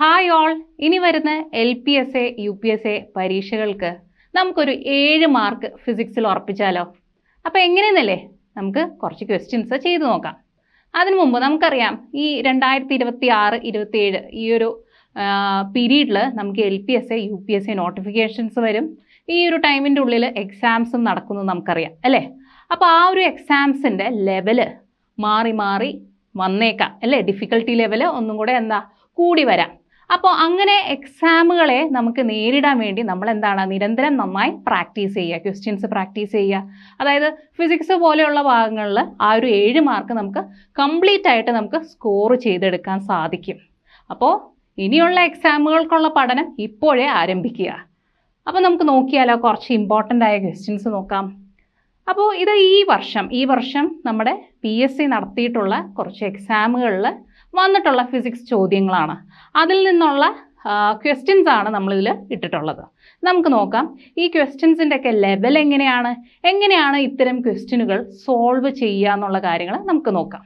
Hi all ഇനി വരുന്ന L P S A U P S A പരീക്ഷകൾക്ക് നമുക്കൊരു ഏഴ് മാർക്ക് ഫിസിക്സിൽ ഉറപ്പിച്ചാലോ? അപ്പോൾ എങ്ങനെയെന്നല്ലേ? നമുക്ക് കുറച്ച് ക്വസ്റ്റ്യൻസ് ചെയ്തു നോക്കാം. അതിനു മുമ്പ് നമുക്കറിയാം ഈ രണ്ടായിരത്തി ഇരുപത്തി ആറ് ഇരുപത്തി ഏഴ് ഈ ഒരു പീരീഡിൽ നമുക്ക് L P S A U P S A notifications വരും. ഈ ഒരു ടൈമിന്റെ ഉള്ളിൽ എക്സാംസും നടക്കുന്നു നമുക്കറിയാം അല്ലേ? അപ്പോൾ ആ ഒരു എക്സാംസിന്റെ ലെവൽ മാറി മാറി വന്നേക്കാം അല്ലേ? ഡിഫിക്കൽട്ടി ലെവൽ ഒന്നും കൂടെ എന്താ? കൂടി വരാം. അപ്പോൾ അങ്ങനെ എക്സാമുകളെ നമുക്ക് നേരിടാൻ വേണ്ടി നമ്മൾ എന്താണ് നിരന്തരം നന്നായി പ്രാക്ടീസ് ചെയ്യുക ക്വസ്റ്റ്യൻസ് പ്രാക്ടീസ് ചെയ്യുക. അതായത് ഫിസിക്സ് പോലെയുള്ള ഭാഗങ്ങളിൽ ആ ഒരു ഏഴ് മാർക്ക് നമുക്ക് കംപ്ലീറ്റ് ആയിട്ട് നമുക്ക് സ്കോർ ചെയ്തെടുക്കാൻ സാധിക്കും. അപ്പോൾ ഇനിയുള്ള എക്സാമുകൾക്കുള്ള പഠനം ഇപ്പോഴേ ആരംഭിക്കുക. അപ്പോൾ നമുക്ക് നോക്കിയാലോ കുറച്ച് ഇമ്പോർട്ടന്റ് ആയ ക്വസ്റ്റ്യൻസ് നോക്കാം. അപ്പോൾ ഇത് ഈ വർഷം ഈ വർഷം നമ്മുടെ പി എസ് സി നടത്തിയിട്ടുള്ള കുറച്ച് എക്സാമുകളിൽ വന്നിട്ടുള്ള ഫിസിക്സ് ചോദ്യങ്ങളാണ്. അതിൽ നിന്നുള്ള ക്വസ്റ്റ്യൻസ് ആണ് നമ്മളിതിൽ ഇട്ടിട്ടുള്ളത്. നമുക്ക് നോക്കാം. ഈ ക്വസ്റ്റ്യൻസിന്റെ ഒക്കെ ലെവൽ എങ്ങനെയാണ്? എങ്ങനെയാണ് ഇത്തരം ക്വസ്റ്റ്യനുകൾ സോൾവ് ചെയ്യുക എന്നുള്ള കാര്യങ്ങൾ നമുക്ക് നോക്കാം.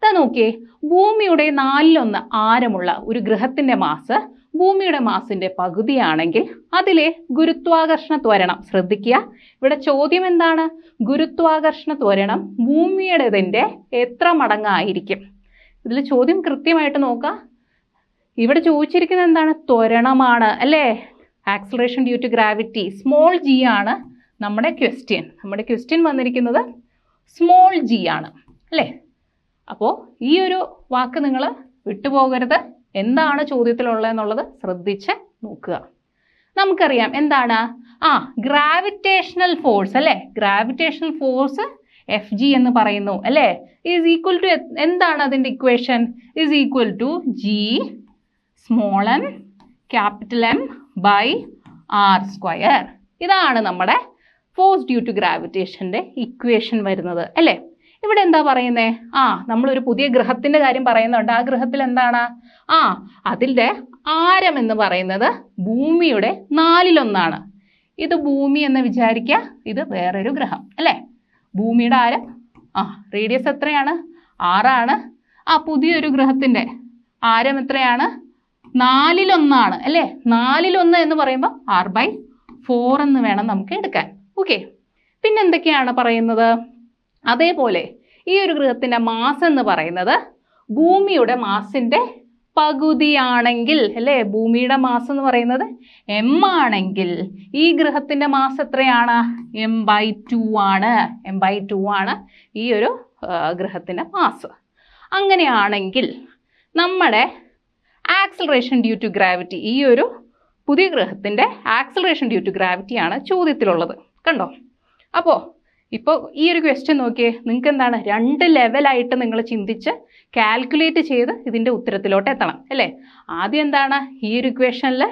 ഇതാ നോക്കിയേ ഭൂമിയുടെ നാലിലൊന്ന് ആരമുള്ള ഒരു ഗ്രഹത്തിന്റെ മാസ് ഭൂമിയുടെ മാസിന്റെ പകുതിയാണെങ്കിൽ അതിലെ ഗുരുത്വാകർഷണ ത്വരണം ശ്രദ്ധിക്കുക. ഇവിടെ ചോദ്യം എന്താണ്? ഗുരുത്വാകർഷണ ത്വരണം ഭൂമിയുടേതിന്റെ എത്ര മടങ്ങായിരിക്കും? ഇതിൽ ചോദ്യം കൃത്യമായിട്ട് നോക്കുക ഇവിടെ ചോദിച്ചിരിക്കുന്നത് എന്താണ്? ത്വരണമാണ് അല്ലേ? Acceleration due to gravity small G ആണ് നമ്മുടെ ക്വസ്റ്റ്യൻ നമ്മുടെ ക്വസ്റ്റ്യൻ വന്നിരിക്കുന്നത് സ്മോൾ ജി ആണ് അല്ലേ? അപ്പോൾ ഈ ഒരു വാക്ക് നിങ്ങൾ വിട്ടുപോകരുത്. എന്താണ് ചോദ്യത്തിലുള്ളതെന്നുള്ളത് ശ്രദ്ധിച്ച് നോക്കുക. നമുക്കറിയാം എന്താണ്? ആ ഗ്രാവിറ്റേഷണൽ ഫോഴ്സ് അല്ലേ? ഗ്രാവിറ്റേഷണൽ ഫോഴ്സ് എഫ് ജി എന്ന് പറയുന്നു അല്ലേ? ഈസ് ഈക്വൽ ടു എന്താണ് അതിന്റെ equation is equal to G small M capital M by R square ഇതാണ് നമ്മുടെ ഫോഴ്സ് ഡ്യൂ ടു ഗ്രാവിറ്റേഷന്റെ ഇക്വേഷൻ വരുന്നത് അല്ലേ? ഇവിടെ എന്താ പറയുന്നേ? ആ നമ്മളൊരു പുതിയ ഗ്രഹത്തിന്റെ കാര്യം പറയുന്നുണ്ട്. ആ ഗ്രഹത്തിൽ എന്താണ്? ആ അതിന്റെ ആരം എന്ന് പറയുന്നത് ഭൂമിയുടെ നാലിലൊന്നാണ്. ഇത് ഭൂമി എന്ന് വിചാരിക്കുക ഇത് വേറൊരു ഗ്രഹം അല്ലേ? ഭൂമിയുടെ ആരം? ആ റേഡിയസ് എത്രയാണ്? ആറാണ്. ആ പുതിയൊരു ഗ്രഹത്തിന്റെ ആരം എത്രയാണ്? നാലിലൊന്നാണ് അല്ലേ? നാലിലൊന്ന് എന്ന് പറയുമ്പോൾ ആർ ബൈ ഫോർ എന്ന് വേണം നമുക്ക് എടുക്കാൻ. ഓക്കെ പിന്നെ എന്തൊക്കെയാണ് പറയുന്നത്? അതേപോലെ ഈ ഒരു ഗ്രഹത്തിന്റെ മാസ് എന്ന് പറയുന്നത് ഭൂമിയുടെ മാസിന്റെ പകുതിയാണെങ്കിൽ അല്ലേ? ഭൂമിയുടെ മാസം എന്ന് പറയുന്നത് എം ആണെങ്കിൽ ഈ ഗ്രഹത്തിന്റെ മാസം എത്രയാണ്? എം ബൈ ടു ആണ്. എം ബൈ ടു ആണ് ഈ ഒരു ഗ്രഹത്തിന്റെ മാസ്. അങ്ങനെയാണെങ്കിൽ നമ്മുടെ ആക്സലറേഷൻ ഡ്യൂ ടു ഗ്രാവിറ്റി ഈ ഒരു പുതിയ ഗ്രഹത്തിന്റെ ആക്സലറേഷൻ ഡ്യൂ ടു ഗ്രാവിറ്റിയാണ് ചോദ്യത്തിലുള്ളത്. കണ്ടോ? അപ്പോൾ ഇപ്പോൾ ഈ ഒരു ക്വസ്റ്റ്യൻ നോക്കിയേ നിങ്ങൾക്ക് എന്താണ് രണ്ട് ലെവലായിട്ട് നിങ്ങൾ ചിന്തിച്ച് കാൽക്കുലേറ്റ് ചെയ്ത് ഇതിന്റെ ഉത്തരത്തിലോട്ട് എത്തണം അല്ലേ? ആദ്യം എന്താണ്? ഈ ഒരു ഇക്വേഷനിൽ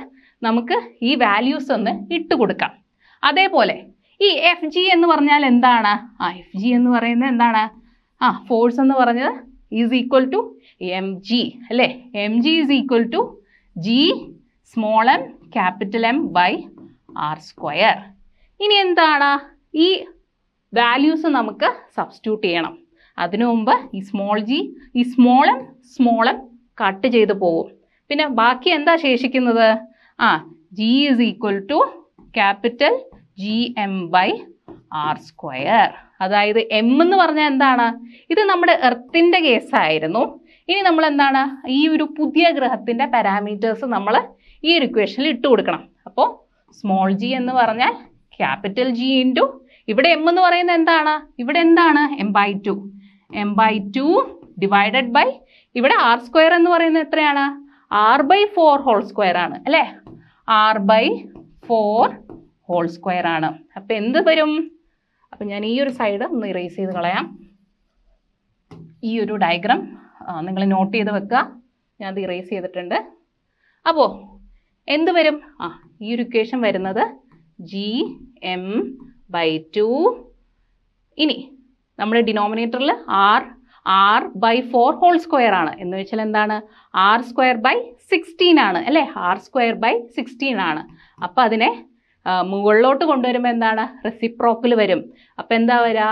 നമുക്ക് ഈ വാല്യൂസ് ഒന്ന് ഇട്ട് കൊടുക്കാം. അതേപോലെ ഈ എഫ് ജി എന്ന് പറഞ്ഞാൽ എന്താണ്? ആ എഫ് ജി എന്ന് പറയുന്നത് എന്താണ്? ആ ഫോഴ്സ് എന്ന് പറഞ്ഞത് is equal to M G അല്ലേ? M G is equal to G small M capital M by R square ഇനി എന്താണ്? ഈ വാല്യൂസ് നമുക്ക് സബ്സ്റ്റിറ്റ്യൂട്ട് ചെയ്യണം. അതിനു മുമ്പ് ഈ സ്മോൾ ജി ഈ സ്മോൾ എം കട്ട് ചെയ്ത് പോവും. പിന്നെ ബാക്കി എന്താ ശേഷിക്കുന്നത്? ആ G is equal to capital G M by R square അതായത് എം എന്ന് പറഞ്ഞാൽ എന്താണ്? ഇത് നമ്മുടെ എർത്തിന്റെ കേസായിരുന്നു ഇനി നമ്മൾ എന്താണ്? ഈ ഒരു പുതിയ ഗ്രഹത്തിന്റെ പാരാമീറ്റേഴ്സ് നമ്മൾ ഈ ഒരു ഇക്വേഷനിൽ ഇട്ട് കൊടുക്കണം. അപ്പോൾ സ്മോൾ ജി എന്ന് പറഞ്ഞാൽ ക്യാപിറ്റൽ ജി ഇന്റു ഇവിടെ എം എന്ന് പറയുന്നത് എന്താണ്? ഇവിടെ എന്താണ്? M by two M by two divided by ഇവിടെ ആർ സ്ക്വയർ എന്ന് പറയുന്നത് എത്രയാണ്? R by four whole square ആണ് അല്ലേ? R by four whole square ആണ്. അപ്പം എന്ത് വരും? അപ്പം ഞാൻ ഈ ഒരു സൈഡ് ഒന്ന് ഇറേസ് ചെയ്ത് കളയാം. ഈ ഒരു ഡയഗ്രാം നിങ്ങൾ നോട്ട് ചെയ്ത് വെക്കുക. ഞാൻ അത് ഇറേസ് ചെയ്തിട്ടുണ്ട്. അപ്പോൾ എന്ത് വരും? ആ ഈ ഒരു ഇക്വേഷൻ വരുന്നത് ജി എം ബൈ ടു ഇനി നമ്മുടെ ഡിനോമിനേറ്ററിൽ R R by four whole square ആണ്. എന്ന് വെച്ചാൽ എന്താണ്? ആർ സ്ക്വയർ ബൈ സിക്സ്റ്റീൻ ആണ് അല്ലേ? ആർ സ്ക്വയർ ബൈ സിക്സ്റ്റീൻ ആണ്. അപ്പോൾ അതിനെ മുകളിലോട്ട് കൊണ്ടുവരുമ്പോൾ എന്താണ്? റെസിപ്രോക്കിൽ വരും. അപ്പോൾ എന്താ വരിക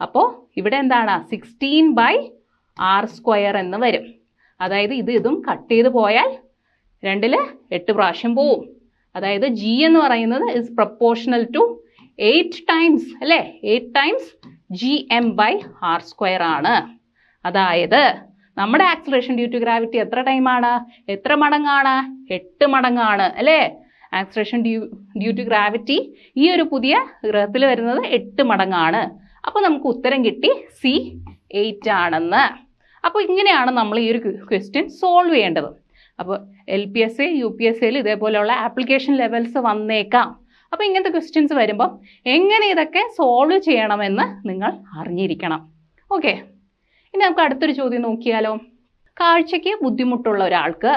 അപ്പോൾ ഇവിടെ എന്താണ്? സിക്സ്റ്റീൻ ബൈ ആർ സ്ക്വയർ എന്ന് വരും. അതായത് ഇത് ഇതും കട്ട് ചെയ്ത് പോയാൽ രണ്ടിൽ എട്ട് പ്രാവശ്യം പോവും. അതായത് ജി എന്ന് പറയുന്നത് is proportional to eight times അല്ലേ? Eight times G M by R square ആണ്. അതായത് നമ്മുടെ ആക്സിലറേഷൻ ഡ്യൂ ടു ഗ്രാവിറ്റി എത്ര ടൈമാണ് എത്ര മടങ്ങാണ്? എട്ട് മടങ്ങാണ് അല്ലേ? Acceleration due due to gravity ഈ ഒരു പുതിയ ഗ്രഹത്തിൽ വരുന്നത് എട്ട് മടങ്ങാണ്. അപ്പോൾ നമുക്ക് ഉത്തരം കിട്ടി സി എയ്റ്റ് ആണെന്ന്. അപ്പോൾ ഇങ്ങനെയാണ് നമ്മൾ ഈ ഒരു ക്വസ്റ്റ്യൻ സോൾവ് ചെയ്യേണ്ടത്. അപ്പോൾ L P S A U P S എയിൽ ഇതേപോലെയുള്ള ആപ്ലിക്കേഷൻ ലെവൽസ് വന്നേക്കാം. അപ്പോൾ ഇങ്ങനത്തെ ക്വസ്റ്റ്യൻസ് വരുമ്പം എങ്ങനെ ഇതൊക്കെ സോൾവ് ചെയ്യണമെന്ന് നിങ്ങൾ അറിഞ്ഞിരിക്കണം. ഓക്കെ ഇനി നമുക്ക് അടുത്തൊരു ചോദ്യം നോക്കിയാലോ? കാഴ്ചയ്ക്ക് ബുദ്ധിമുട്ടുള്ള ഒരാൾക്ക്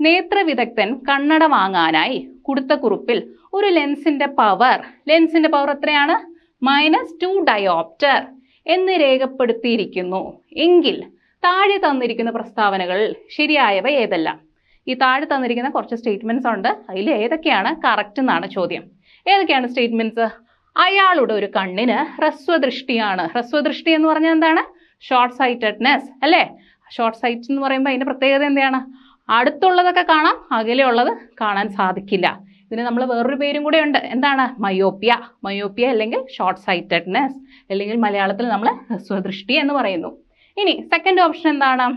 നേത്രവിദഗ്ധൻ കണ്ണട വാങ്ങാനായി കൊടുത്ത കുറിപ്പിൽ ഒരു ലെൻസിന്റെ പവർ ലെൻസിന്റെ പവർ എത്രയാണ്? മൈനസ് ടു ഡയോപ്റ്റർ എന്ന് രേഖപ്പെടുത്തിയിരിക്കുന്നു. എങ്കിൽ താഴെ തന്നിരിക്കുന്ന പ്രസ്താവനകൾ ശരിയായവ ഏതെല്ലാം? ഈ താഴെ തന്നിരിക്കുന്ന കുറച്ച് സ്റ്റേറ്റ്മെന്റ്സ് ഉണ്ട്. അതിൽ ഏതൊക്കെയാണ് കറക്റ്റ് എന്നാണ് ചോദ്യം. ഏതൊക്കെയാണ് സ്റ്റേറ്റ്മെന്റ്സ് അയാളുടെ ഒരു കണ്ണിന് ഹ്രസ്വദൃഷ്ടിയാണ്. ഹ്രസ്വദൃഷ്ടി എന്ന് പറഞ്ഞാൽ എന്താണ്? ഷോർട്ട് സൈറ്റഡ്നെസ് അല്ലേ? ഷോർട്ട് സൈറ്റ് എന്ന് പറയുമ്പോൾ അതിന്റെ പ്രത്യേകത എന്താണ്? അടുത്തുള്ളതൊക്കെ കാണാം അകലെയുള്ളത് കാണാൻ സാധിക്കില്ല. ഇതിന് നമ്മൾ വേറൊരു പേരും കൂടെ ഉണ്ട്. എന്താണ്? മയോപ്പിയ മയോപ്പിയ അല്ലെങ്കിൽ ഷോർട്ട് സൈറ്റഡ്നെസ് അല്ലെങ്കിൽ മലയാളത്തിൽ നമ്മൾ ഹ്രസ്വദൃഷ്ടി എന്ന് പറയുന്നു. ഇനി സെക്കൻഡ് ഓപ്ഷൻ എന്താണ്?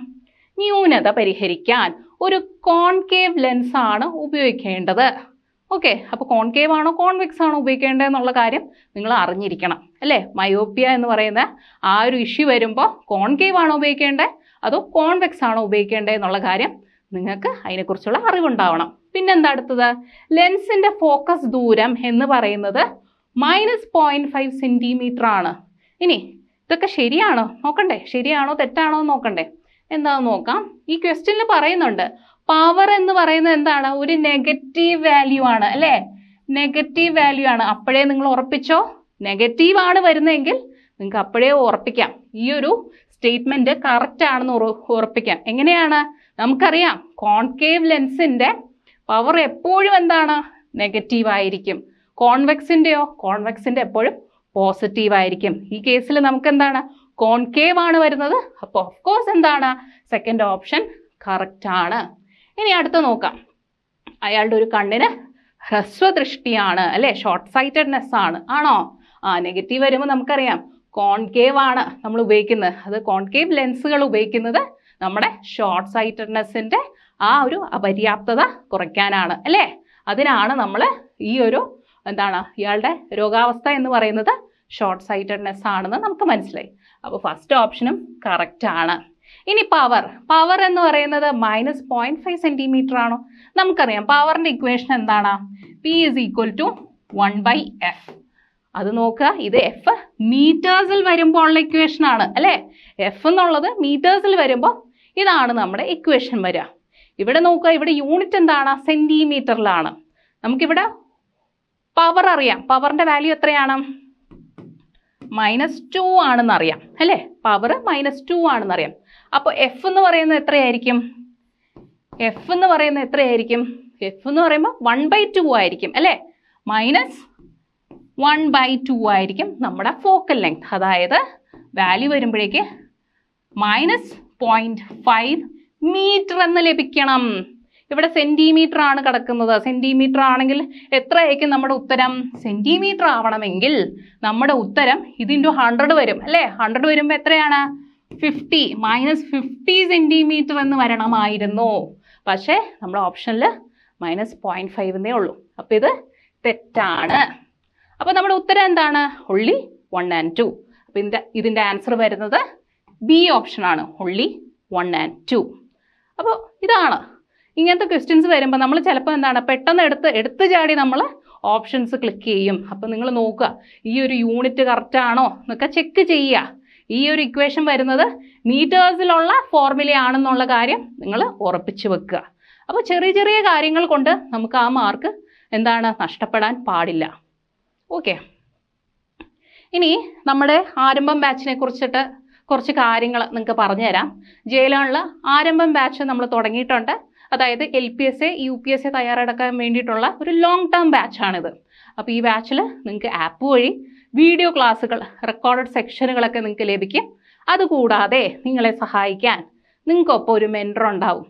ന്യൂനത പരിഹരിക്കാൻ. ഒരു കോൺകേവ് ലെൻസാണ് ഉപയോഗിക്കേണ്ടത്. ഓക്കെ അപ്പോൾ കോൺകേവ് ആണോ കോൺവെക്സ് ആണോ ഉപയോഗിക്കേണ്ടത് എന്നുള്ള കാര്യം നിങ്ങൾ അറിഞ്ഞിരിക്കണം അല്ലേ? മയോപ്പിയ എന്ന് പറയുന്ന ആ ഒരു ഇഷ്യൂ വരുമ്പോൾ കോൺകേവ് ആണോ ഉപയോഗിക്കേണ്ടത് അതോ കോൺവെക്സ് ആണോ എന്നുള്ള കാര്യം നിങ്ങൾക്ക് അതിനെക്കുറിച്ചുള്ള അറിവുണ്ടാവണം. പിന്നെന്താ അടുത്തത്? ലെൻസിന്റെ ഫോക്കസ് ദൂരം എന്ന് പറയുന്നത് മൈനസ് പോയിന്റ് ഫൈവ് സെന്റിമീറ്റർ ആണ്. ഇനി ഇതൊക്കെ ശരിയാണോ? നോക്കണ്ടേ ശരിയാണോ തെറ്റാണോ നോക്കണ്ടേ. എന്താണെന്ന് നോക്കാം. ഈ ക്വസ്റ്റ്യനിൽ പറയുന്നുണ്ട് പവർ എന്ന് പറയുന്നത് എന്താണ്? ഒരു നെഗറ്റീവ് വാല്യൂ ആണ് അല്ലേ? നെഗറ്റീവ് വാല്യൂ ആണ്. അപ്പോഴേ നിങ്ങൾ ഉറപ്പിച്ചോ? നെഗറ്റീവ് ആണ് വരുന്നതെങ്കിൽ നിങ്ങൾക്ക് അപ്പോഴേ ഉറപ്പിക്കാം. ഈ ഒരു സ്റ്റേറ്റ്മെന്റ് കറക്റ്റ് ആണെന്ന് ഉറ- ഉറപ്പിക്കാം. എങ്ങനെയാണ്? നമുക്കറിയാം കോൺകേവ് ലെൻസിന്റെ പവർ എപ്പോഴും എന്താണ്? നെഗറ്റീവ് ആയിരിക്കും. കോൺവെക്സിന്റെയോ കോൺവെക്സിന്റെ എപ്പോഴും പോസിറ്റീവ് ആയിരിക്കും. ഈ കേസിൽ നമുക്ക് എന്താണ്? കോൺകേവ് ആണ് വരുന്നത്. അപ്പോൾ ഓഫ് കോഴ്സ് എന്താണ്? സെക്കൻഡ് ഓപ്ഷൻ കറക്റ്റ് ആണ്. ഇനി അടുത്ത് നോക്കാം. അയാളുടെ ഒരു കണ്ണിന് ഹ്രസ്വദൃഷ്ടിയാണ് അല്ലെ? ഷോർട്ട് സൈറ്റഡ്നെസ് ആണ്. ആണോ? ആ നെഗറ്റീവ് വരുമ്പോൾ നമുക്കറിയാം. കോൺകേവ് ആണ് നമ്മൾ ഉപയോഗിക്കുന്നത്. അത് കോൺകേവ് ലെൻസുകൾ ഉപയോഗിക്കുന്നത് നമ്മുടെ ഷോർട്ട് സൈറ്റഡ്നെസ്സിന്റെ ആ ഒരു അപര്യാപ്തത കുറയ്ക്കാനാണ് അല്ലേ? അതിനാണ് നമ്മൾ ഈ ഒരു എന്താണ് ഇയാളുടെ രോഗാവസ്ഥ എന്ന് പറയുന്നത് ഷോർട്ട് സൈറ്റഡ്നെസ് ആണെന്ന് നമുക്ക് മനസ്സിലായി. അപ്പോൾ ഫസ്റ്റ് ഓപ്ഷനും കറക്റ്റ് ആണ്. ഇനി പവർ പവർ എന്ന് പറയുന്നത് മൈനസ് പോയിന്റ് ഫൈവ് സെന്റിമീറ്റർ ആണോ? നമുക്കറിയാം പവറിന്റെ ഇക്വേഷൻ എന്താണ്? P is equal to one by F അത് നോക്കുക ഇത് എഫ് മീറ്റേഴ്സിൽ വരുമ്പോൾ ഉള്ള ഇക്വേഷൻ ആണ് അല്ലേ? എഫ് എന്നുള്ളത് മീറ്റേഴ്സിൽ വരുമ്പോൾ ഇതാണ് നമ്മുടെ ഇക്വേഷൻ വരിക. ഇവിടെ നോക്കുക ഇവിടെ യൂണിറ്റ് എന്താണ്? സെന്റിമീറ്ററിലാണ് നമുക്കിവിടെ പവർ അറിയാം. പവറിന്റെ വാല്യൂ എത്രയാണ്? മൈനസ് ടു ആണെന്ന് അറിയാം അല്ലേ? പവർ മൈനസ് ടു ആണെന്ന് അറിയാം. അപ്പോൾ എഫ് എന്ന് പറയുന്നത് എത്രയായിരിക്കും? എഫ് എന്ന് പറയുന്നത് എത്രയായിരിക്കും? എഫ് എന്ന് പറയുമ്പോൾ വൺ ബൈ ടു ആയിരിക്കും അല്ലേ? മൈനസ് വൺ ബൈ ടു ആയിരിക്കും നമ്മുടെ ഫോക്കൽ ലെങ്ത് അതായത് വാല്യൂ വരുമ്പോഴേക്ക് മൈനസ് പോയിന്റ് ഫൈവ് മീറ്റർ എന്ന് ലഭിക്കണം. ഇവിടെ സെന്റിമീറ്റർ ആണ് കിടക്കുന്നത്. സെന്റിമീറ്റർ ആണെങ്കിൽ എത്രയായിരിക്കും നമ്മുടെ ഉത്തരം? സെന്റിമീറ്റർ ആവണമെങ്കിൽ നമ്മുടെ ഉത്തരം ഇതിന്റെ ഹൺഡ്രഡ് വരും അല്ലേ? ഹൺഡ്രഡ് വരുമ്പോൾ എത്രയാണ്? ഫിഫ്റ്റി മൈനസ് ഫിഫ്റ്റി സെന്റിമീറ്റർ എന്ന് വരണമായിരുന്നു. പക്ഷേ നമ്മുടെ ഓപ്ഷനിൽ മൈനസ് പോയിന്റ് ഫൈവ് എന്നേ ഉള്ളൂ. അപ്പോൾ ഇത് തെറ്റാണ്. അപ്പോൾ നമ്മുടെ ഉത്തരം എന്താണ്? ഒള്ളി വൺ ആൻഡ് ടു അപ്പോൾ ഇതിന്റെ ഇതിന്റെ ആൻസർ വരുന്നത് ബി ഓപ്ഷനാണ് ഒള്ളി വൺ ആൻഡ് ടു അപ്പോൾ ഇതാണ്. ഇങ്ങനത്തെ ക്വസ്റ്റ്യൻസ് വരുമ്പോൾ നമ്മൾ ചിലപ്പോൾ എന്താണ്? പെട്ടെന്ന് എടുത്ത് എടുത്ത് ചാടി നമ്മൾ ഓപ്ഷൻസ് ക്ലിക്ക് ചെയ്യും. അപ്പോൾ നിങ്ങൾ നോക്കുക ഈ ഒരു യൂണിറ്റ് കറക്റ്റ് ആണോ എന്നൊക്കെ ചെക്ക് ചെയ്യുക. ഈ ഒരു ഇക്വേഷൻ വരുന്നത് മീറ്റേഴ്സിലുള്ള ഫോർമുലയാണെന്നുള്ള കാര്യം നിങ്ങൾ ഉറപ്പിച്ചു വെക്കുക. അപ്പോൾ ചെറിയ ചെറിയ കാര്യങ്ങൾ കൊണ്ട് നമുക്ക് ആ മാർക്ക് എന്താണ് നഷ്ടപ്പെടാൻ പാടില്ല. ഓക്കെ ഇനി നമ്മുടെ ആരംഭം ബാച്ചിനെ കുറിച്ചിട്ട് കുറച്ച് കാര്യങ്ങൾ നിങ്ങൾക്ക് പറഞ്ഞുതരാം. ജയിലുള്ള ആരംഭം ബാച്ച് നമ്മൾ തുടങ്ങിയിട്ടുണ്ട്. അതായത് L P S A U P S A തയ്യാറെടുക്കാൻ വേണ്ടിയിട്ടുള്ള ഒരു ലോങ് ടേം ബാച്ചാണിത് അപ്പോൾ ഈ ബാച്ചിൽ നിങ്ങൾക്ക് ആപ്പ് വഴി വീഡിയോ ക്ലാസ്സുകൾ റെക്കോർഡഡ് സെക്ഷനുകളൊക്കെ നിങ്ങൾക്ക് ലഭിക്കും. അതുകൂടാതെ നിങ്ങളെ സഹായിക്കാൻ നിങ്ങൾക്കൊപ്പം ഒരു മെന്റർ ഉണ്ടാവും.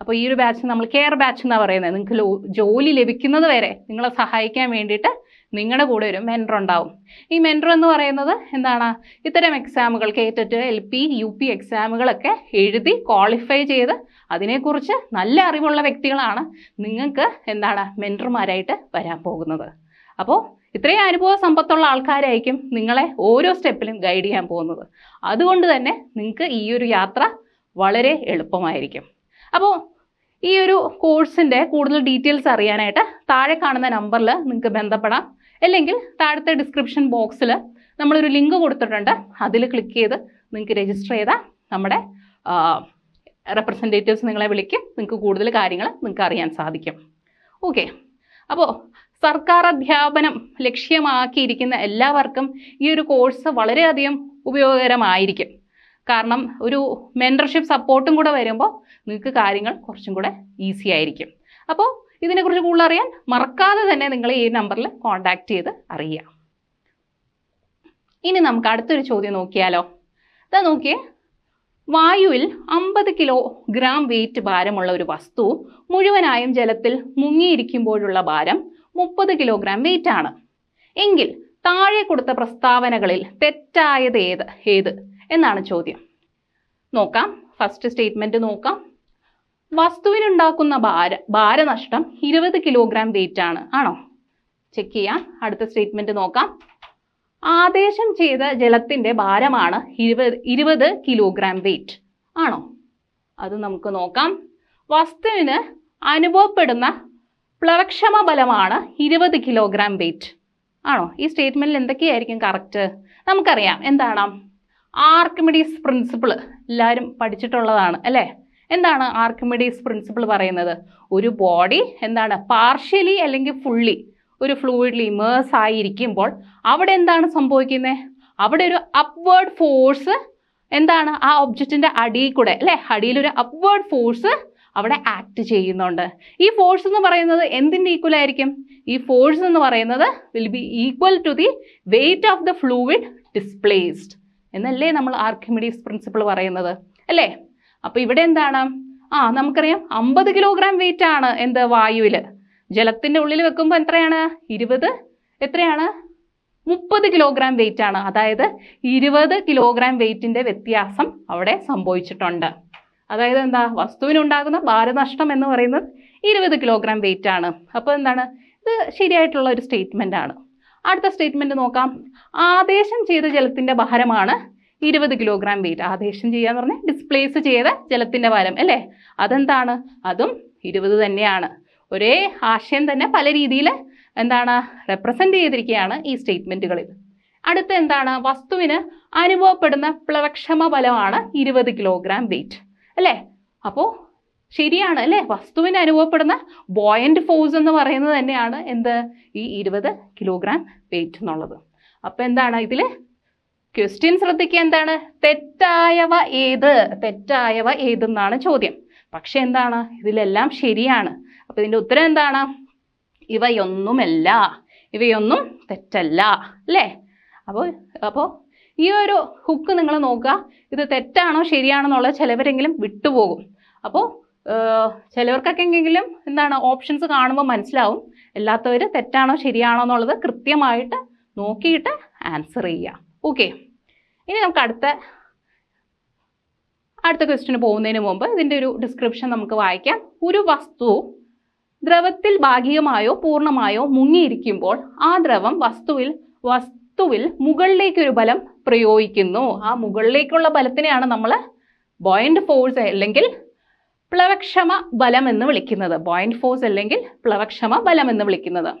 അപ്പോൾ ഈ ഒരു ബാച്ച് നമ്മൾ കെയർ ബാച്ച് എന്നാണ് പറയുന്നത്. നിങ്ങൾക്ക് ജോലി ലഭിക്കുന്നത് വരെ നിങ്ങളെ സഹായിക്കാൻ വേണ്ടിയിട്ട് നിങ്ങളുടെ കൂടെ ഒരു മെന്റർ ഉണ്ടാവും. ഈ മെന്റർ എന്ന് പറയുന്നത് എന്താണ്? ഇത്തരം എക്സാമുകൾ KTET L P U P എക്സാമുകളൊക്കെ എഴുതി ക്വാളിഫൈ ചെയ്ത് അതിനെക്കുറിച്ച് നല്ല അറിവുള്ള വ്യക്തികളാണ് നിങ്ങൾക്ക് എന്താണ്? മെന്റർമാരായിട്ട് വരാൻ പോകുന്നത്. അപ്പോൾ ഇത്രയും അനുഭവ സമ്പത്തുള്ള ആൾക്കാരായിരിക്കും നിങ്ങളെ ഓരോ സ്റ്റെപ്പിലും ഗൈഡ് ചെയ്യാൻ പോകുന്നത്. അതുകൊണ്ട് തന്നെ നിങ്ങൾക്ക് ഈ ഒരു യാത്ര വളരെ എളുപ്പമായിരിക്കും. അപ്പോൾ ഈ ഒരു കോഴ്സിന്റെ കൂടുതൽ ഡീറ്റെയിൽസ് അറിയാനായിട്ട് താഴെ കാണുന്ന നമ്പറിൽ നിങ്ങൾക്ക് ബന്ധപ്പെടാം. അല്ലെങ്കിൽ താഴത്തെ ഡിസ്ക്രിപ്ഷൻ ബോക്സിൽ നമ്മളൊരു ലിങ്ക് കൊടുത്തിട്ടുണ്ട്. അതിൽ ക്ലിക്ക് ചെയ്ത് നിങ്ങൾക്ക് രജിസ്റ്റർ ചെയ്താൽ നമ്മുടെ റെപ്രസെന്റേറ്റീവ്സ് നിങ്ങളെ വിളിക്കും. നിങ്ങൾക്ക് കൂടുതൽ കാര്യങ്ങൾ നിങ്ങൾക്ക് അറിയാൻ സാധിക്കും. ഓക്കെ അപ്പോൾ സർക്കാർ അധ്യാപനം ലക്ഷ്യമാക്കിയിരിക്കുന്ന എല്ലാവർക്കും ഈ ഒരു കോഴ്സ് വളരെയധികം ഉപയോഗകരമായിരിക്കും. കാരണം ഒരു മെന്റർഷിപ്പ് സപ്പോർട്ടും കൂടെ വരുമ്പോൾ നിങ്ങൾക്ക് കാര്യങ്ങൾ കുറച്ചും കൂടെ ഈസി ആയിരിക്കും. അപ്പോൾ ഇതിനെക്കുറിച്ച് കൂടുതൽ അറിയാൻ മറക്കാതെ തന്നെ നിങ്ങൾ ഈ നമ്പറിൽ കോൺടാക്റ്റ് ചെയ്ത് അറിയുക. ഇനി നമുക്ക് അടുത്തൊരു ചോദ്യം നോക്കിയാലോ? ഇതാ നോക്കിയേ. വായുവിൽ അമ്പത് കിലോ ഗ്രാം വെയിറ്റ് ഭാരമുള്ള ഒരു വസ്തു മുഴുവനായും ജലത്തിൽ മുങ്ങിയിരിക്കുമ്പോഴുള്ള ഭാരം മുപ്പത് കിലോഗ്രാം വെയിറ്റ് ആണ്. എങ്കിൽ താഴെ കൊടുത്ത പ്രസ്താവനകളിൽ തെറ്റായത് ഏത്? ഏത്? എന്നാണ് ചോദ്യം. നോക്കാം. ഫസ്റ്റ് സ്റ്റേറ്റ്മെന്റ് നോക്കാം. വസ്തുവിനുണ്ടാക്കുന്ന ഭാര ഭാരനഷ്ടം ഇരുപത് കിലോഗ്രാം വെയിറ്റ് ആണ്. ആണോ? ചെക്ക് ചെയ്യാം. അടുത്ത സ്റ്റേറ്റ്മെന്റ് നോക്കാം. ആദേശം ചെയ്ത ജലത്തിന്റെ ഭാരമാണ് ഇരുപത് ഇരുപത് കിലോഗ്രാം വെയിറ്റ് ആണോ? അത് നമുക്ക് നോക്കാം. വസ്തുവിന് അനുഭവപ്പെടുന്ന പ്ലവക്ഷമ ബലമാണ് ഇരുപത് കിലോഗ്രാം വെയിറ്റ്. ആണോ? ഈ സ്റ്റേറ്റ്മെന്റിൽ എന്തൊക്കെയായിരിക്കും കറക്റ്റ് നമുക്കറിയാം. എന്താണ്? ആർക്കിമിഡീസ് പ്രിൻസിപ്പിൾ എല്ലാവരും പഠിച്ചിട്ടുള്ളതാണ് അല്ലേ? എന്താണ് ആർക്കിമിഡീസ് പ്രിൻസിപ്പിൾ പറയുന്നത്? ഒരു ബോഡി എന്താണ്? പാർഷ്യലി അല്ലെങ്കിൽ ഫുള്ളി ഒരു ഫ്ലൂയിഡിൽ ഇമേഴ്സ് ആയിരിക്കുമ്പോൾ അവിടെ എന്താണ് സംഭവിക്കുന്നത് അവിടെ ഒരു അപ്വേർഡ് ഫോഴ്സ് എന്താണ് ആ ഒബ്ജക്റ്റിന്റെ അടിയിൽ കൂടെ അല്ലേ? അടിയിലൊരു അപ്വേർഡ് ഫോഴ്സ് അവിടെ ആക്ട് ചെയ്യുന്നുണ്ട്. ഈ ഫോഴ്സ് എന്ന് പറയുന്നത് എന്തിന്റെ ഈക്വൽ ആയിരിക്കും? ഈ ഫോഴ്സ് എന്ന് പറയുന്നത് will be equal to the weight of the fluid displaced എന്നല്ലേ നമ്മൾ ആർക്കിമിഡീസ് പ്രിൻസിപ്പിൾ പറയുന്നത്? അല്ലേ? അപ്പോൾ ഇവിടെ എന്താണ്? ആ നമുക്കറിയാം അമ്പത് കിലോഗ്രാം വെയിറ്റ് ആണ് എന്ത്? വായുവിൽ. ജലത്തിന്റെ ഉള്ളിൽ വെക്കുമ്പോൾ എത്രയാണ്? ഇരുപത്. എത്രയാണ്? മുപ്പത് കിലോഗ്രാം വെയിറ്റ് ആണ്. അതായത് ഇരുപത് കിലോഗ്രാം ന്റെ വ്യത്യാസം അവിടെ സംഭവിച്ചിട്ടുണ്ട്. അതായത് എന്താ വസ്തുവിനുണ്ടാകുന്ന ഭാരനഷ്ടം എന്ന് പറയുന്നത് ഇരുപത് കിലോഗ്രാം വെയിറ്റ് ആണ്. അപ്പോൾ എന്താണ്? ഇത് ശരിയായിട്ടുള്ള ഒരു സ്റ്റേറ്റ്മെന്റ് ആണ്. അടുത്ത സ്റ്റേറ്റ്മെന്റ് നോക്കാം. ആദേശം ചെയ്ത ജലത്തിന്റെ ഭാരമാണ് ഇരുപത് കിലോഗ്രാം വെയിറ്റ് ആദേശം ചെയ്യാന്ന് പറഞ്ഞാൽ ഡിസ്പ്ലേസ് ചെയ്ത ജലത്തിന്റെ ഭാരം അല്ലേ? അതെന്താണ്? അതും ഇരുപത് തന്നെയാണ്. ഒരേ ആശയം തന്നെ പല രീതിയിൽ എന്താണ് റെപ്രസെന്റ് ചെയ്തിരിക്കുകയാണ് ഈ സ്റ്റേറ്റ്മെന്റുകളിൽ അടുത്ത എന്താണ്? വസ്തുവിന് അനുഭവപ്പെടുന്ന പ്ലവക്ഷമ ബലമാണ് ഇരുപത് കിലോഗ്രാം വെയിറ്റ് അല്ലേ? അപ്പോൾ ശരിയാണ് അല്ലേ? വസ്തുവിന് അനുഭവപ്പെടുന്ന ബോയന്റ് ഫോഴ്സ് എന്ന് പറയുന്നത് തന്നെയാണ് എന്ത്? ഈ ഇരുപത് കിലോഗ്രാം വെയിറ്റ് എന്നുള്ളത്. അപ്പോൾ എന്താണ് ഇതിൽ ക്വസ്റ്റ്യൻ ശ്രദ്ധിക്കുക എന്താണ്? തെറ്റായവ ഏത്? തെറ്റായവ ഏതെന്നാണ് ചോദ്യം. പക്ഷെ എന്താണ്? ഇതിലെല്ലാം ശരിയാണ്. അപ്പോൾ ഇതിന്റെ ഉത്തരം എന്താണ്? ഇവയൊന്നുമല്ല. ഇവയൊന്നും തെറ്റല്ല. അല്ലേ? അപ്പോൾ അപ്പോൾ ഈ ഒരു ഹുക്ക് നിങ്ങൾ നോക്കുക. ഇത് തെറ്റാണോ ശരിയാണോ എന്നുള്ളത് ചിലവരെങ്കിലും വിട്ടുപോകും. അപ്പോൾ ചിലവർക്കൊക്കെ എങ്കിലും എന്താണ് ഓപ്ഷൻസ് കാണുമ്പോൾ മനസ്സിലാവും. അല്ലാത്തവർ തെറ്റാണോ ശരിയാണോ എന്നുള്ളത് കൃത്യമായിട്ട് നോക്കിയിട്ട് ആൻസർ ചെയ്യുക. ഓക്കെ ഇനി നമുക്ക് അടുത്ത അടുത്ത ക്വസ്റ്റിന് പോകുന്നതിന് മുമ്പ് ഇതിന്റെ ഒരു ഡിസ്ക്രിപ്ഷൻ നമുക്ക് വായിക്കാം. ഒരു വസ്തു ദ്രവത്തിൽ ഭാഗികമായോ പൂർണമായോ മുങ്ങിയിരിക്കുമ്പോൾ ആ ദ്രവം വസ്തുവിൽ വസ്തുവിൽ മുകളിലേക്കൊരു ബലം പ്രയോഗിക്കുന്നു. ആ മുകളിലേക്കുള്ള ബലത്തിനെയാണ് നമ്മൾ ബോയിന്റ് ഫോഴ്സ് അല്ലെങ്കിൽ പ്ലവക്ഷമ ബലം എന്ന് വിളിക്കുന്നത്. ബോയിന്റ് ഫോഴ്സ് അല്ലെങ്കിൽ പ്ലവക്ഷമ ബലം എന്ന് വിളിക്കുന്നത്.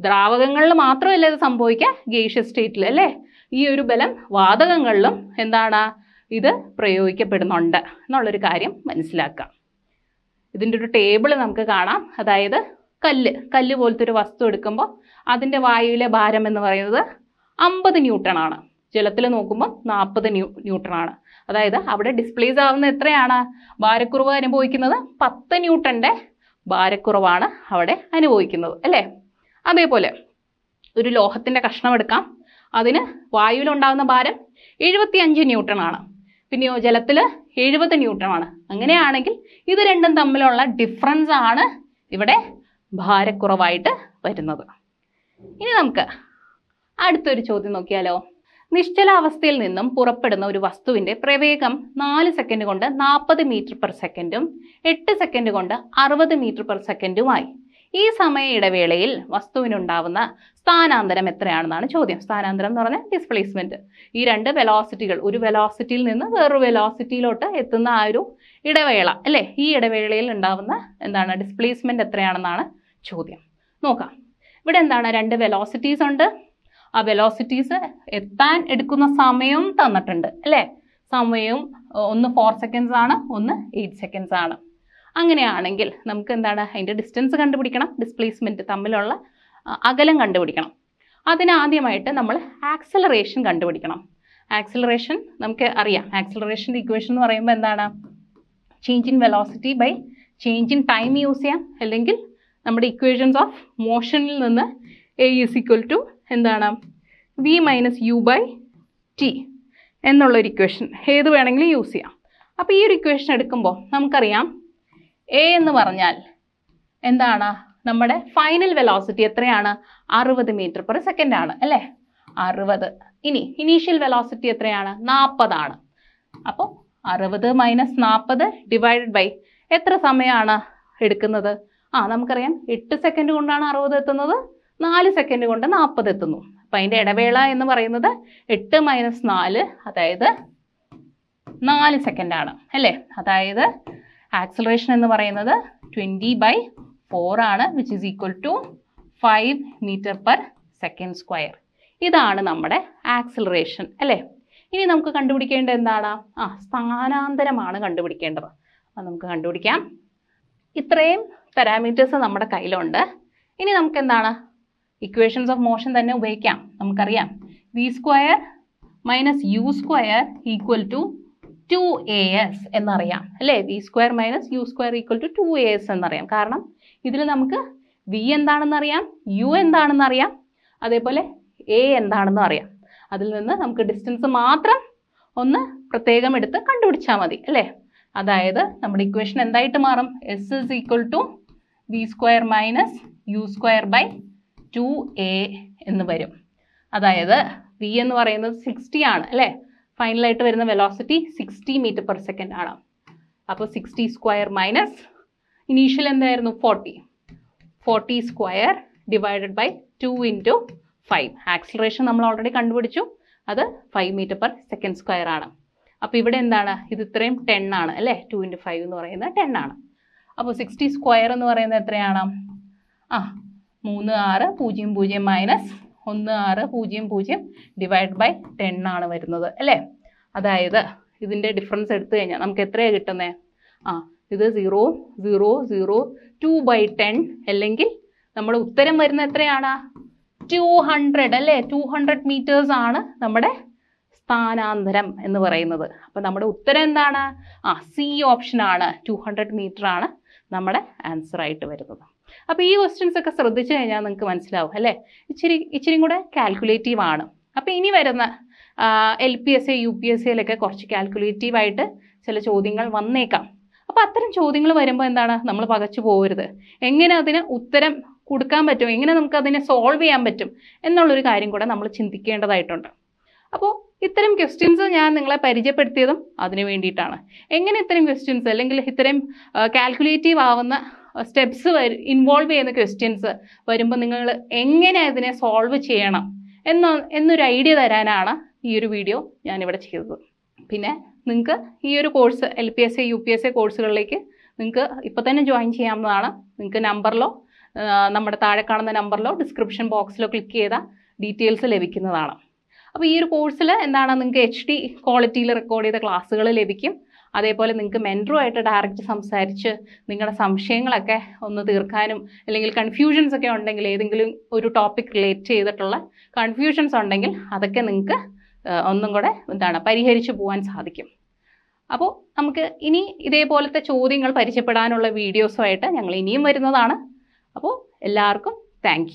ദ്രാവകങ്ങളിൽ മാത്രമല്ല ഇത് സംഭവിക്കുക. ഗേഷ്യസ് സ്റ്റേറ്റിൽ അല്ലേ? ഈ ഒരു ബലം വാതകങ്ങളിലും എന്താണ്? ഇത് പ്രയോഗിക്കപ്പെടുന്നുണ്ട് എന്നുള്ളൊരു കാര്യം മനസ്സിലാക്കാം. ഇതിന്റെ ഒരു ടേബിൾ നമുക്ക് കാണാം. അതായത് കല്ല്. കല്ല് പോലത്തെ ഒരു വസ്തു എടുക്കുമ്പോൾ അതിന്റെ വായുവിലെ ഭാരം എന്ന് പറയുന്നത് അമ്പത് ന്യൂട്ടൺ ആണ് ജലത്തിൽ നോക്കുമ്പോൾ നാൽപ്പത് ന്യൂ ന്യൂട്ടൺ ആണ് അതായത് അവിടെ ഡിസ്പ്ലേസ് ആവുന്ന എത്രയാണ്? ഭാരക്കുറവ് അനുഭവിക്കുന്നത് പത്ത് ന്യൂട്ടന്റെ ഭാരക്കുറവാണ് അവിടെ അനുഭവിക്കുന്നത് അല്ലേ? അതേപോലെ ഒരു ലോഹത്തിന്റെ കഷ്ണം എടുക്കാം. അതിന് വായുവിലുണ്ടാകുന്ന ഭാരം എഴുപത്തി അഞ്ച് ന്യൂട്ടൺ ആണ് പിന്നെയോ ജലത്തിൽ എഴുപത് ന്യൂട്ടൺ ആണ് അങ്ങനെയാണെങ്കിൽ ഇത് രണ്ടും തമ്മിലുള്ള ഡിഫറൻസ് ആണ് ഇവിടെ ഭാരക്കുറവായിട്ട് വരുന്നത്. ഇനി നമുക്ക് അടുത്തൊരു ചോദ്യം നോക്കിയാലോ? നിശ്ചലാവസ്ഥയിൽ നിന്നും പുറപ്പെടുന്ന ഒരു വസ്തുവിന്റെ പ്രവേഗം നാല് സെക്കൻഡ് കൊണ്ട് നാൽപ്പത് മീറ്റർ പെർ സെക്കൻഡും എട്ട് സെക്കൻഡ് കൊണ്ട് അറുപത് മീറ്റർ പെർ സെക്കൻഡുമായി ഈ സമയ ഇടവേളയിൽ വസ്തുവിനുണ്ടാവുന്ന സ്ഥാനാന്തരം എത്രയാണെന്നാണ് ചോദ്യം. സ്ഥാനാന്തരം എന്ന് പറഞ്ഞാൽ ഡിസ്പ്ലേസ്മെന്റ് ഈ രണ്ട് വെലോസിറ്റികൾ ഒരു വെലോസിറ്റിയിൽ നിന്ന് വേറൊരു വെലോസിറ്റിയിലോട്ട് എത്തുന്ന ആ ഒരു ഇടവേള അല്ലേ? ഈ ഇടവേളയിൽ ഉണ്ടാവുന്ന എന്താണ്? ഡിസ്പ്ലേസ്മെന്റ് എത്രയാണെന്നാണ് ചോദ്യം. നോക്കാം. ഇവിടെ എന്താണ്? രണ്ട് വെലോസിറ്റീസ് ഉണ്ട്. ആ വെലോസിറ്റീസ് എത്താൻ എടുക്കുന്ന സമയവും തന്നിട്ടുണ്ട് അല്ലേ? സമയവും ഒന്ന് ഫോർ സെക്കൻഡ്സ് ആണ് ഒന്ന് എയ്റ്റ് സെക്കൻഡ്സ് ആണ്. അങ്ങനെയാണെങ്കിൽ നമുക്ക് എന്താണ് അതിന്റെ ഡിസ്റ്റൻസ് കണ്ടുപിടിക്കണം ഡിസ്പ്ലേസ്മെന്റ് തമ്മിലുള്ള അകലം കണ്ടുപിടിക്കണം. അതിനാദ്യമായിട്ട് നമ്മൾ ആക്സലറേഷൻ കണ്ടുപിടിക്കണം. ആക്സലറേഷൻ നമുക്ക് അറിയാം. ആക്സലറേഷന്റെ ഇക്വേഷൻ എന്ന് പറയുമ്പോൾ എന്താണ്? Change in velocity by change in time use ചെയ്യാം. അല്ലെങ്കിൽ നമ്മുടെ ഇക്വേഷൻസ് ഓഫ് മോഷനിൽ നിന്ന് എ ഈസ് ഈക്വൽ ടു എന്താണ്? V minus U by T എന്നുള്ളൊരു ഇക്വേഷൻ ഏത് വേണമെങ്കിലും യൂസ് ചെയ്യാം. അപ്പോൾ ഈ ഒരു ഇക്വേഷൻ എടുക്കുമ്പോൾ നമുക്കറിയാം എ എന്ന് പറഞ്ഞാൽ എന്താണ്? നമ്മുടെ ഫൈനൽ വെലോസിറ്റി എത്രയാണ്? അറുപത് മീറ്റർ പെർ സെക്കൻഡ് ആണ് അല്ലേ? അറുപത്. ഇനി ഇനീഷ്യൽ വെലോസിറ്റി എത്രയാണ്? നാൽപ്പതാണ് അപ്പോൾ അറുപത് മൈനസ് നാൽപ്പത് ഡിവൈഡഡ് ബൈ എത്ര സമയമാണ് എടുക്കുന്നത്? ആ നമുക്കറിയാം എട്ട് സെക്കൻഡ് കൊണ്ടാണ് അറുപത് എത്തുന്നത്. നാല് സെക്കൻഡ് കൊണ്ട് നാൽപ്പത് എത്തുന്നു. അപ്പം അതിന്റെ ഇടവേള എന്ന് പറയുന്നത് എട്ട് മൈനസ് നാല് അതായത് നാല് സെക്കൻഡാണ് അല്ലേ? അതായത് ആക്സലറേഷൻ എന്ന് പറയുന്നത് ട്വന്റി ബൈ ഫോർ ആണ് which is equal to five meter per second square ഇതാണ് നമ്മുടെ ആക്സലറേഷൻ അല്ലേ? ഇനി നമുക്ക് കണ്ടുപിടിക്കേണ്ടത് എന്താണ്? ആ സ്ഥാനാന്തരമാണ് കണ്ടുപിടിക്കേണ്ടത്. അപ്പം നമുക്ക് കണ്ടുപിടിക്കാം. ഇത്രയും പാരാമീറ്റേഴ്സ് നമ്മുടെ കയ്യിലുണ്ട്. ഇനി നമുക്ക് എന്താണ്? ഇക്വേഷൻസ് ഓഫ് മോഷൻ തന്നെ ഉപയോഗിക്കാം. നമുക്കറിയാം. V square minus U square equal to two A S എന്നറിയാം. അല്ലേ? V square minus U square equal to two A S എന്നറിയാം. കാരണം ഇതിൽ നമുക്ക് വി എന്താണെന്ന് അറിയാം യു എന്താണെന്ന് അറിയാം അതേപോലെ എ എന്താണെന്ന് അറിയാം അതിൽ നിന്ന് നമുക്ക് ഡിസ്റ്റൻസ് മാത്രം ഒന്ന് പ്രത്യേകം എടുത്ത് കണ്ടുപിടിച്ചാൽ മതി. അല്ലേ? അതായത് നമ്മുടെ ഇക്വേഷൻ എന്തായിട്ട് മാറും? S is equal to V square minus U square by two A എന്ന് വരും. അതായത് വി എന്ന് പറയുന്നത് സിക്സ്റ്റി ആണ് അല്ലേ? ഫൈനലായിട്ട് വരുന്ന velocity sixty meter per second ആണ്. അപ്പോൾ സിക്സ്റ്റി സ്ക്വയർ മൈനസ് ഇനീഷ്യൽ എന്തായിരുന്നു? Forty forty square divided by two into five acceleration നമ്മൾ ഓൾറെഡി കണ്ടുപിടിച്ചു. അത് five meter per second square ആണ്. അപ്പോൾ ഇവിടെ എന്താണ്? ഇത് ഇത്രയും ടെൻ ആണ് അല്ലേ? ടു ഇന്റു ഫൈവ് എന്ന് പറയുന്നത് ടെൻ ആണ്. അപ്പോൾ സിക്സ്റ്റി സ്ക്വയർ എന്ന് പറയുന്നത് എത്രയാണ്? ആ മൂന്ന് ആറ് പൂജ്യം പൂജ്യം മൈനസ് ഒന്ന് ആറ് പൂജ്യം പൂജ്യം ഡിവൈഡ് ബൈ ടെൻ ആണ് വരുന്നത് അല്ലേ? അതായത് ഇതിന്റെ ഡിഫറൻസ് എടുത്തു കഴിഞ്ഞാൽ നമുക്ക് എത്രയാണ് കിട്ടുന്നത് ആ ഇത് zero zero zero two by ten അല്ലെങ്കിൽ നമ്മുടെ ഉത്തരം വരുന്ന എത്രയാണ്? ടു ഹൺഡ്രഡ് അല്ലേ? ടു ഹൺഡ്രഡ് മീറ്റേഴ്സ് ആണ് നമ്മുടെ സ്ഥാനാന്തരം എന്ന് പറയുന്നത്. അപ്പം നമ്മുടെ ഉത്തരം എന്താണ്? ആ സി ഓപ്ഷൻ ആണ്. ടു ഹൺഡ്രഡ് മീറ്റർ ആണ് നമ്മുടെ ആൻസർ ആയിട്ട് വരുന്നത്. അപ്പോൾ ഈ ക്വസ്റ്റ്യൻസ് ഒക്കെ ശ്രദ്ധിച്ചു കഴിഞ്ഞാൽ നിങ്ങൾക്ക് മനസ്സിലാവും അല്ലേ? ഇച്ചിരി ഇച്ചിരി കൂടെ കാൽക്കുലേറ്റീവ് ആണ്. അപ്പോൾ ഇനി വരുന്ന L P S A U P S സിയിലൊക്കെ കുറച്ച് കാൽക്കുലേറ്റീവ് ആയിട്ട് ചില ചോദ്യങ്ങൾ വന്നേക്കാം. അപ്പോൾ അത്തരം ചോദ്യങ്ങൾ വരുമ്പോൾ എന്താണ്? നമ്മൾ പകച്ചു പോകരുത്. എങ്ങനെ അതിന് ഉത്തരം കൊടുക്കാൻ പറ്റും? എങ്ങനെ നമുക്ക് അതിനെ സോൾവ് ചെയ്യാൻ പറ്റും? എന്നുള്ളൊരു കാര്യം കൂടെ നമ്മൾ ചിന്തിക്കേണ്ടതായിട്ടുണ്ട്. അപ്പോൾ ഇത്തരം ക്വസ്റ്റ്യൻസ് ഞാൻ നിങ്ങളെ പരിചയപ്പെടുത്തിയതും അതിനു വേണ്ടിയിട്ടാണ്. എങ്ങനെ ഇത്തരം ക്വസ്റ്റ്യൻസ് അല്ലെങ്കിൽ ഇത്തരം കാൽക്കുലേറ്റീവ് ആവുന്ന സ്റ്റെപ്സ് വരും ഇൻവോൾവ് ചെയ്യുന്ന ക്വസ്റ്റ്യൻസ് വരുമ്പോൾ നിങ്ങൾ എങ്ങനെ അതിനെ സോൾവ് ചെയ്യണം എന്ന എന്നൊരു ഐഡിയ തരാനാണ് ഈ ഒരു വീഡിയോ ഞാനിവിടെ ചെയ്തത്. പിന്നെ നിങ്ങൾക്ക് ഈ ഒരു course L P S A U P S A കോഴ്സുകളിലേക്ക് നിങ്ങൾക്ക് ഇപ്പോൾ തന്നെ ജോയിൻ ചെയ്യാവുന്നതാണ്. നിങ്ങൾക്ക് നമ്പറിലോ നമ്മുടെ താഴെ കാണുന്ന നമ്പറിലോ ഡിസ്ക്രിപ്ഷൻ ബോക്സിലോ ക്ലിക്ക് ചെയ്താൽ ഡീറ്റെയിൽസ് ലഭിക്കുന്നതാണ്. അപ്പോൾ ഈ ഒരു കോഴ്സിൽ എന്താണ് നിങ്ങൾക്ക് എച്ച് ഡി ക്വാളിറ്റിയിൽ റെക്കോർഡ് ചെയ്ത ക്ലാസ്സുകൾ ലഭിക്കും. അതേപോലെ നിങ്ങൾക്ക് മെന്ററുമായിട്ട് ഡയറക്റ്റ് സംസാരിച്ച് നിങ്ങളുടെ സംശയങ്ങളൊക്കെ ഒന്ന് തീർക്കാനും അല്ലെങ്കിൽ കൺഫ്യൂഷൻസ് ഒക്കെ ഉണ്ടെങ്കിൽ ഏതെങ്കിലും ഒരു ടോപ്പിക് റിലേറ്റ് ചെയ്തിട്ടുള്ള കൺഫ്യൂഷൻസ് ഉണ്ടെങ്കിൽ അതൊക്കെ നിങ്ങൾക്ക് ഒന്നും കൂടെ എന്താണ് പരിഹരിച്ചു പോകാൻ സാധിക്കും. അപ്പോൾ നമുക്ക് ഇനി ഇതേപോലത്തെ ചോദ്യങ്ങൾ പരിചയപ്പെടാനുള്ള വീഡിയോസുമായിട്ട് ഞങ്ങൾ ഇനിയും വരുന്നതാണ്. അപ്പോൾ എല്ലാവർക്കും താങ്ക്